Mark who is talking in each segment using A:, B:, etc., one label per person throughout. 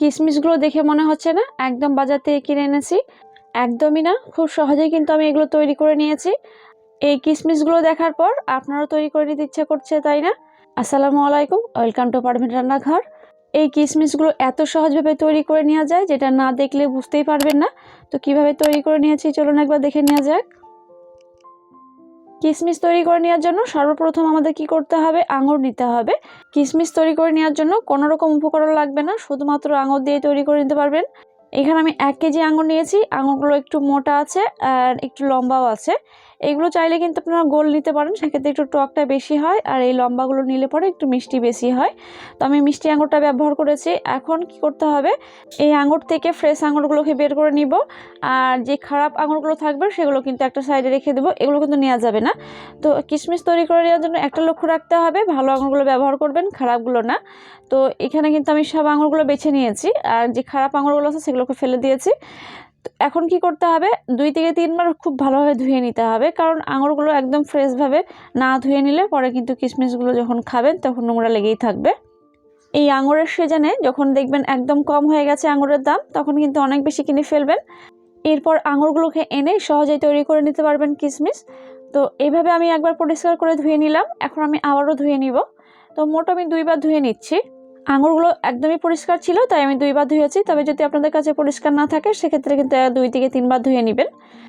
A: কিশমিশগুলো দেখে মনে হচ্ছে না, একদম বাজার থেকে কিনে এনেছি। একদমই না, খুব সহজেই কিন্তু আমি এগুলো তৈরি করে নিয়েছি। এই কিশমিশগুলো দেখার পর আপনারাও তৈরি করে নিতে ইচ্ছে করছে, তাই না? আসসালামু আলাইকুম, ওয়েলকাম টু পারভিন রান্নাঘর। এই কিশমিশগুলো এত সহজভাবে তৈরি করে নেওয়া যায় যেটা না দেখলে বুঝতেই পারবেন না। তো কীভাবে তৈরি করে নিয়েছি চলুন একবার দেখে নেওয়া যাক। কিশমিশ তৈরি করে নেওয়ার জন্য সর্বপ্রথম আমাদের কি করতে হবে? আঙুর নিতে হবে। কিসমিস তৈরি করে নেওয়ার জন্য কোনো রকম উপকরণ লাগবে না। শুধুমাত্র আঙুর দিয়ে তৈরি করে নিতে পারবেন। এখানে আমি এক কেজি আঙুর নিয়েছি। আঙুরগুলো একটু মোটা আছে আর একটু লম্বাও আছে। এগুলো চাইলে কিন্তু আপনারা গোল নিতে পারেন, সেক্ষেত্রে একটু টকটা বেশি হয় আর এই লম্বাগুলো নিলে পরে একটু মিষ্টি বেশি হয়। তো আমি মিষ্টি আঙুরটা ব্যবহার করেছি। এখন কি করতে হবে? এই আঙুর থেকে ফ্রেশ আঙুরগুলোকে বের করে নিব আর যে খারাপ আঙুরগুলো থাকবে সেগুলো কিন্তু একটা সাইডে রেখে দেবো। এগুলো কিন্তু নেওয়া যাবে না। তো কিশমিশ তৈরি করে নেওয়ার জন্য একটা লক্ষ্য রাখতে হবে, ভালো আঙুরগুলো ব্যবহার করবেন, খারাপগুলো না। তো এখানে কিন্তু আমি সব আঙুরগুলো বেছে নিয়েছি আর যে খারাপ আঙুরগুলো আছে সেগুলোকে ফেলে দিয়েছি। এখন কি করতে হবে? দুই থেকে তিনবার খুব ভালোভাবে ধুয়ে নিতে হবে। কারণ আঙুরগুলো একদম ফ্রেশভাবে না ধুয়ে নিলে পরে কিন্তু কিশমিশগুলো যখন খাবেন তখন নোংরা লেগেই থাকবে। এই আঙুরের সিজনে যখন দেখবেন একদম কম হয়ে গেছে আঙুরের দাম, তখন কিন্তু অনেক বেশি কিনে ফেলবেন। এরপর আঙুরগুলোকে এনে সহজেই তৈরি করে নিতে পারবেন কিশমিশ। তো এইভাবে আমি একবার পরিষ্কার করে ধুয়ে নিলাম। এখন আমি আবারও ধুয়ে নিব। তো মোট আমি দুইবার ধুয়ে নিচ্ছি। আঙুরগুলো একদমই পরিষ্কার ছিল, তাই আমি দুইবার ধুয়েছি। তবে যদি আপনাদের কাছে পরিষ্কার না থাকে, সেক্ষেত্রে কিন্তু দুই থেকে তিনবার ধুয়ে নেবেন।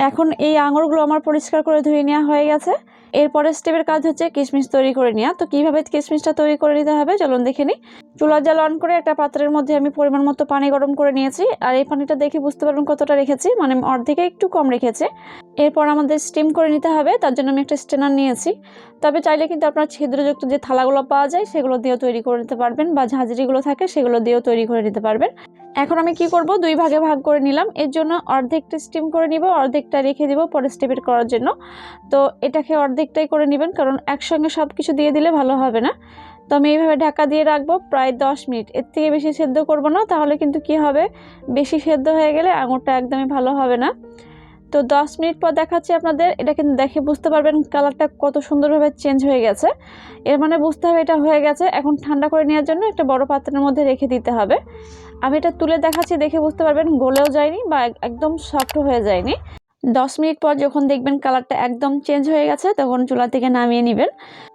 A: এখন এই আঙুরগুলো আমার পরিষ্কার করে ধুয়ে নেওয়া হয়ে গেছে। এরপরের স্টেপের কাজ হচ্ছে কিশমিশ তৈরি করে নেওয়া। তো কীভাবে কিশমিশটা তৈরি করে নিতে হবে, চলুন দেখে নিই। চুলার জাল অন করে একটা পাত্রের মধ্যে আমি পরিমাণ মতো পানি গরম করে নিয়েছি। আর এই পানিটা দেখে বুঝতে পারবেন কতটা রেখেছি মানে অর্ধেকে একটু কম রেখেছে। এরপর আমাদের স্টিম করে নিতে হবে, তার জন্য আমি একটা স্টেনার নিয়েছি। তবে চাইলে কিন্তু আপনার ছিদ্রযুক্ত যে থালাগুলো পাওয়া যায়, সেগুলো দিয়েও তৈরি করে নিতে পারবেন বা ঝাঁঝরিগুলো থাকে, সেগুলো দিয়েও তৈরি করে নিতে পারবেন। এখন আমি কি করব, দুই ভাগে ভাগ করে নিলাম। এর জন্য অর্ধেকটা স্টিম করে নিব, অর্ধেকটা রেখে দিব পরে স্টেপের করার জন্য। তো এটাকে অর্ধেকটাই করে নেবেন, কারণ একসঙ্গে সব কিছু দিয়ে দিলে ভালো হবে না। তো আমি এইভাবে ঢাকা দিয়ে রাখব প্রায় দশ মিনিট। এর থেকে বেশি সেদ্ধ করব না, তাহলে কিন্তু কি হবে? বেশি সেদ্ধ হয়ে গেলে আঙুরটা একদমই ভালো হবে না। তো দশ মিনিট পর দেখাচ্ছি আপনাদের, এটা কিন্তু দেখে বুঝতে পারবেন কালারটা কত সুন্দরভাবে চেঞ্জ হয়ে গেছে। এর মানে বুঝতে হবে এটা হয়ে গেছে। এখন ঠান্ডা করে নেওয়ার জন্য একটা বড় পাত্রের মধ্যে রেখে দিতে হবে। আমি এটা তুলে দেখাচ্ছি দেখে বুঝতে পারবেন গলেও যায়নি বা একদম সফট হয়ে যায়নি। দশ মিনিট পর যখন দেখবেন কালারটা একদম চেঞ্জ হয়ে গেছে, তখন চুলা থেকে নামিয়ে নেবেন।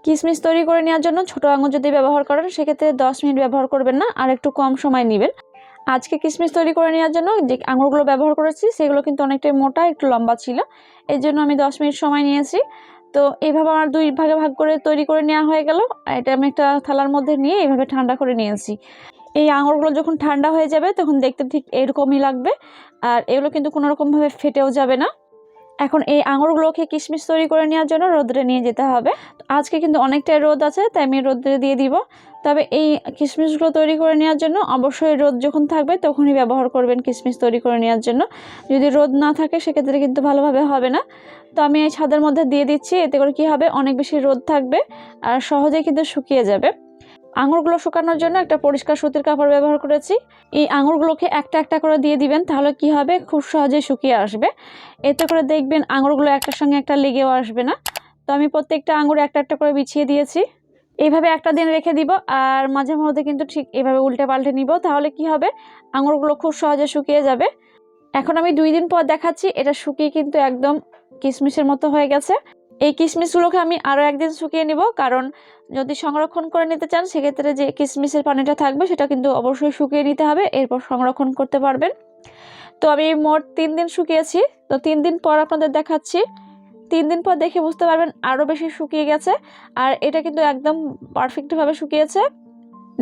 A: কিশমিশ তৈরি করে নেওয়ার জন্য ছোটো আঙুর যদি ব্যবহার করেন, সেক্ষেত্রে দশ মিনিট ব্যবহার করবেন না, আর একটু কম সময় নেবেন। আজকে কিশমিশ তৈরি করে নেওয়ার জন্য যে আঙুরগুলো ব্যবহার করেছি, সেগুলো কিন্তু অনেকটাই মোটা, একটু লম্বা ছিল। এর জন্য আমি দশ মিনিট সময় নিয়েছি। তো এইভাবে আমার দুই ভাগে ভাগ করে তৈরি করে নেওয়া হয়ে গেল। এটা আমি একটা থালার মধ্যে নিয়ে এইভাবে ঠান্ডা করে নিয়েছি। এই আঙুরগুলো যখন ঠান্ডা হয়ে যাবে, তখন দেখতে ঠিক এরকমই লাগবে। আর এগুলো কিন্তু কোনো রকমভাবে ফেটেও যাবে না। এখন এই আঙুরগুলোকে কিশমিশ তৈরি করে নেওয়ার জন্য রোদ্রে নিয়ে যেতে হবে। আজকে কিন্তু অনেকটাই রোদ আছে, তাই আমি রোদ্রে দিয়ে দিব। তবে এই কিশমিশগুলো তৈরি করে নেওয়ার জন্য অবশ্যই রোদ যখন থাকবে, তখনই ব্যবহার করবেন কিশমিশ তৈরি করে নেওয়ার জন্য। যদি রোদ না থাকে, সেক্ষেত্রে কিন্তু ভালোভাবে হবে না। তো আমি এই ছাদের মধ্যে দিয়ে দিচ্ছি, এতে করে কি হবে? অনেক বেশি রোদ থাকবে, আর সহজেই কিন্তু শুকিয়ে যাবে। আঙুরগুলো শুকানোর জন্য একটা পরিষ্কার সুতির কাপড় ব্যবহার করেছি। এই আঙুরগুলোকে একটা একটা করে দিয়ে দিবেন, তাহলে কি হবে? খুব সহজেই শুকিয়ে আসবে। এতে করে দেখবেন আঙুরগুলো একটার সঙ্গে একটা লেগেও আসবে না। তো আমি প্রত্যেকটা আঙুর একটা একটা করে বিছিয়ে দিয়েছি। এইভাবে একটা দিন রেখে দিব, আর মাঝে মধ্যে কিন্তু ঠিক এভাবে উল্টে পাল্টে নিব, তাহলে কি হবে? আঙুরগুলো খুব সহজে শুকিয়ে যাবে। এখন আমি দুই দিন পর দেখাচ্ছি, এটা শুকিয়ে কিন্তু একদম কিশমিশের মতো হয়ে গেছে। এই কিশমিশগুলোকে আমি আরও একদিন শুকিয়ে নিব, কারণ যদি সংরক্ষণ করে নিতে চান, সেক্ষেত্রে যে কিশমিশের পানিটা থাকবে, সেটা কিন্তু অবশ্যই শুকিয়ে নিতে হবে, এরপর সংরক্ষণ করতে পারবেন। তো আমি মোট তিন দিন শুকিয়েছি। তো তিন দিন পর আপনাদের দেখাচ্ছি। তিন দিন পর দেখে বুঝতে পারবেন আরও বেশি শুকিয়ে গেছে, আর এটা কিন্তু একদম পারফেক্টভাবে শুকিয়েছে।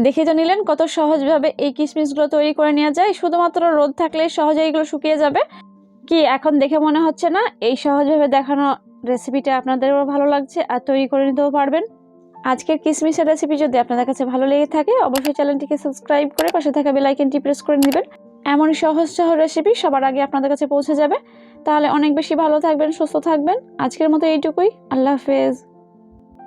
A: দেখে তো নিলেন কত সহজভাবে এই কিশমিশগুলো তৈরি করে নেওয়া যায়। শুধুমাত্র রোদ থাকলে সহজে এগুলো শুকিয়ে যাবে। কি এখন দেখে মনে হচ্ছে না? এই সহজভাবে দেখানো রেসিপিটা আপনাদেরও ভালো লাগছে আর তৈরি করে নিতেও পারবেন। আজকের কিসমিসের রেসিপি যদি আপনাদের কাছে ভালো লেগে থাকে, অবশ্যই চ্যানেলটিকে সাবস্ক্রাইব করে পাশে থাকা বেলাইকেনটি প্রেস করে নেবেন। এমন সহজ সহজ রেসিপি সবার আগে আপনাদের কাছে পৌঁছে যাবে। তাহলে অনেক বেশি ভালো থাকবেন, সুস্থ থাকবেন। আজকের মতো এইটুকুই। আল্লাহ হাফেজ।